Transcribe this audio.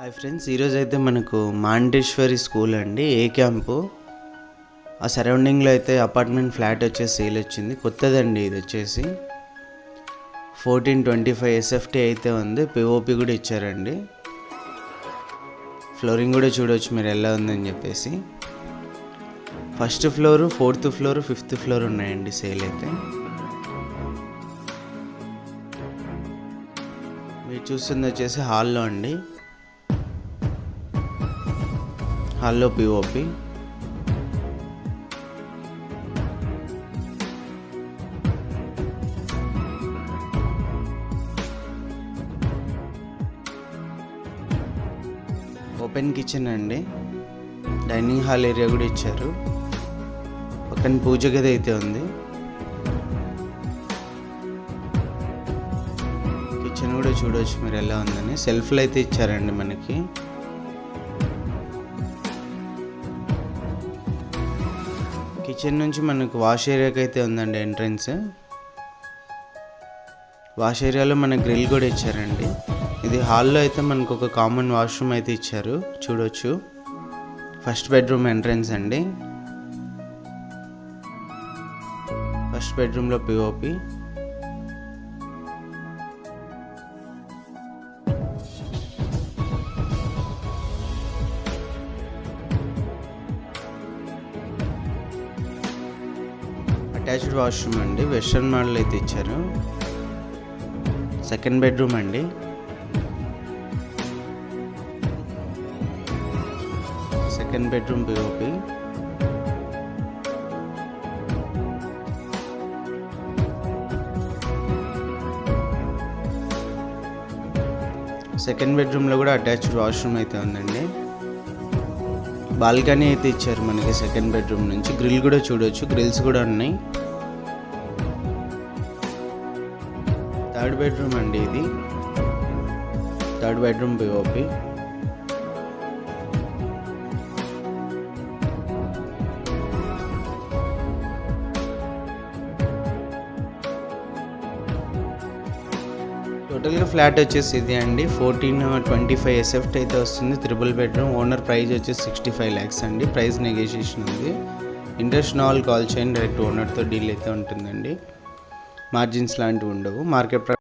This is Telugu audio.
హాయ్ ఫ్రెండ్స్ ఈరోజు అయితే మనకు మాండేశ్వరి స్కూల్ అండి ఏ క్యాంపు? ఆ సరౌండింగ్లో అయితే అపార్ట్మెంట్ ఫ్లాట్ వచ్చేసి సేల్ వచ్చింది కొత్తదండి ఇది వచ్చేసి. ఫోర్టీన్ ట్వంటీ ఫైవ్ ఎస్ఎఫ్టీ అయితే ఉంది పిఓపి కూడా ఇచ్చారండి. ఫ్లోరింగ్ కూడా చూడవచ్చు మీరు ఎలా ఉందని చెప్పేసి. First floor fourth floor fifth floor ఉన్నాయండి సేల్ అయితే. మీరు చూస్తుంది వచ్చేసి హాల్లో అండి. హాల్లో పిఓపి ఓపెన్ కిచెన్ అండి. డైనింగ్ హాల్ ఏరియా కూడా ఇచ్చారు. పక్కన పూజ గది అయితే ఉంది. కిచెన్ కూడా చూడవచ్చు మీరు ఎలా ఉందని. సెల్ఫ్లు అయితే ఇచ్చారండి మనకి. కిచెన్ నుంచి మనకు వాష్ ఏరియాకి అయితే ఉందండి ఎంట్రన్స్. వాష్ ఏరియాలో మన గ్రిల్ కూడా ఇచ్చారండి. ఇది హాల్లో అయితే మనకు ఒక కామన్ వాష్రూమ్ అయితే ఇచ్చారు. చూడొచ్చు. ఫస్ట్ బెడ్రూమ్ ఎంట్రన్స్ అండి. ఫస్ట్ బెడ్రూమ్లో పిఓపి అటాచ్డ్ వాష్రూమ్ అండి. వెస్ట్రన్ మోడల్ అయితే ఇచ్చారు. సెకండ్ బెడ్రూమ్ అండి. సెకండ్ బెడ్రూమ్ పిఓపి సెకండ్ బెడ్రూమ్లో కూడా అటాచ్డ్ వాష్రూమ్ అయితే ఉందండి. బాల్కనీ అయితే ఇచ్చారు మనకి సెకండ్ బెడ్రూమ్ నుంచి. గ్రిల్ కూడా చూడొచ్చు. గ్రిల్స్ కూడా ఉన్నాయి. థర్డ్ బెడ్రూమ్ అండి ఇది. థర్డ్ బెడ్రూమ్ పిఓపి టోటల్గా ఫ్లాట్ వచ్చేసి ఇది అండి. ఫోర్టీన్ ట్వంటీ ఫైవ్ ఎస్ఎఫ్ట్ అయితే వస్తుంది. త్రిబుల్ బెడ్రూమ్ ఓనర్ ప్రైస్ వచ్చేసి సిక్స్టీ ఫైవ్ ల్యాక్స్ అండి. ప్రైస్ నెగోషియేషన్ ఉంది. ఇంట్రెస్ట్ నాల్ కాల్ చేయండి డైరెక్ట్ ఓనర్తో డీల్ అయితే ఉంటుందండి. మార్జిన్స్ లాంటివి ఉండవు. మార్కెట్